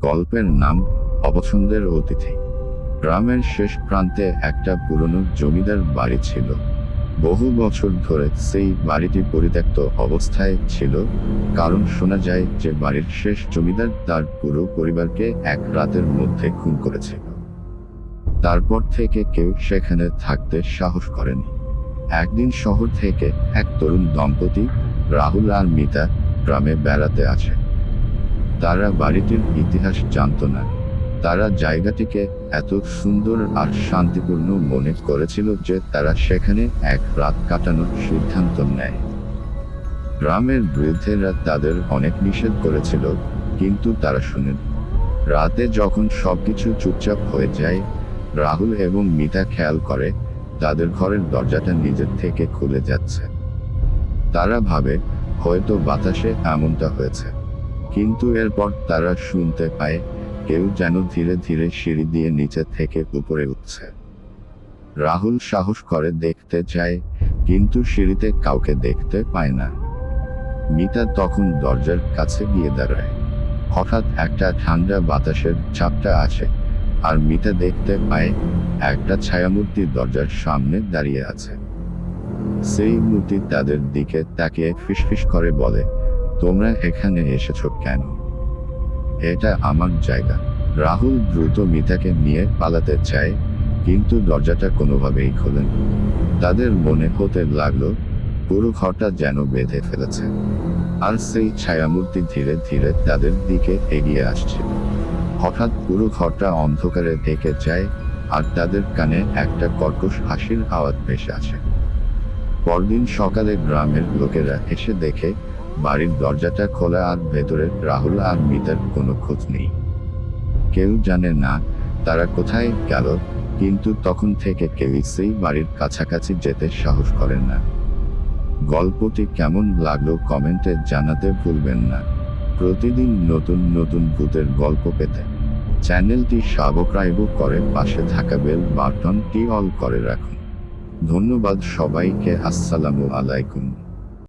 গল্পের নাম অপছন্দের অতিথি। গ্রামের শেষ প্রান্তে একটা পুরনো জমিদার বাড়ি ছিল। বহু বছর ধরে সেই বাড়িটি পরিত্যক্ত অবস্থায় ছিল, কারণ শোনা যায় যে বাড়ির শেষ জমিদার তার পুরো পরিবারকে এক রাতের মধ্যে খুন করেছিল। তারপর থেকে কেউ সেখানে থাকতে সাহস করেনি। একদিন শহর থেকে এক তরুণ দম্পতি রাহুল আর মিতা গ্রামে বেড়াতে আসে। তারা বাড়িটির ইতিহাস জানত না। তারা জায়গাটিকে এত সুন্দর আর শান্তিপূর্ণ মনে করেছিল যে তারা সেখানে এক রাত কাটানোর সিদ্ধান্ত নেয়। গ্রামের বৃদ্ধেরা তাদের অনেক নিষেধ করেছিল, কিন্তু তারা শুনেন রাতে যখন সবকিছু চুপচাপ হয়ে যায়, রাহুল এবং মিতা খেয়াল করে তাদের ঘরের দরজাটা নিজের থেকে খুলে যাচ্ছে। তারা ভাবে, হয়তো বাতাসে এমনটা হয়েছে। কিন্তু এরপর তারা শুনতে পায়, কেউ যেন ধীরে ধীরে সিঁড়ি দিয়ে নিচে থেকে উপরে উঠছে। রাহুল সাহস করে দেখতে চায়, কিন্তু সিঁড়িতে কাউকে দেখতে পায় না। মিতা তখন দরজার কাছে গিয়ে দাঁড়ায়। হঠাৎ একটা ঠান্ডা বাতাসের চাপটা আসে, আর মিতা দেখতে পায়, একটা ছায়ামূর্তি দরজার সামনে দাঁড়িয়ে আছে। সেই মূর্তি তাদের দিকে তাকিয়ে ফিসফিস করে বলে তোমরা এখানে এসেছ কেন? এটা আমার জায়গা। রাহুল দ্রুত মিতাকে নিয়ে পালাতে চায়, কিন্তু দরজাটা কোনোভাবেই খোলেন তাদের মনে হতে লাগল, পুরো ঘরটা যেন বেঁধে ফেলেছে। আর সেই ছায়ামূর্তি ধীরে ধীরে তাদের দিকে এগিয়ে আসছে। হঠাৎ পুরো ঘরটা অন্ধকারে ঢেকে যায়, আর তাদের কানে একটা কর্কশ হাসির আওয়াজ ভেসে আসে। পরদিন সকালে গ্রামের লোকেরা এসে দেখে বাড়ির দরজাটা খোলা আর ভেতরে রাহুল আর মিতার কোনো খোঁজ নেই। কেউ জানে না, তারা কোথায় গেল, কিন্তু তখন থেকে কেউই সেই বাড়ির কাছাকাছি যেতে সাহস করেন না। গল্পটি কেমন লাগল কমেন্টে জানাতে ভুলবেন না। প্রতিদিন নতুন নতুন ভূতের গল্প পেতে চ্যানেলটি সাবস্ক্রাইব করে পাশে থাকা বেল বাটনটি অল করে রাখুন। ধন্যবাদ সবাইকে, আসসালামু আলাইকুম।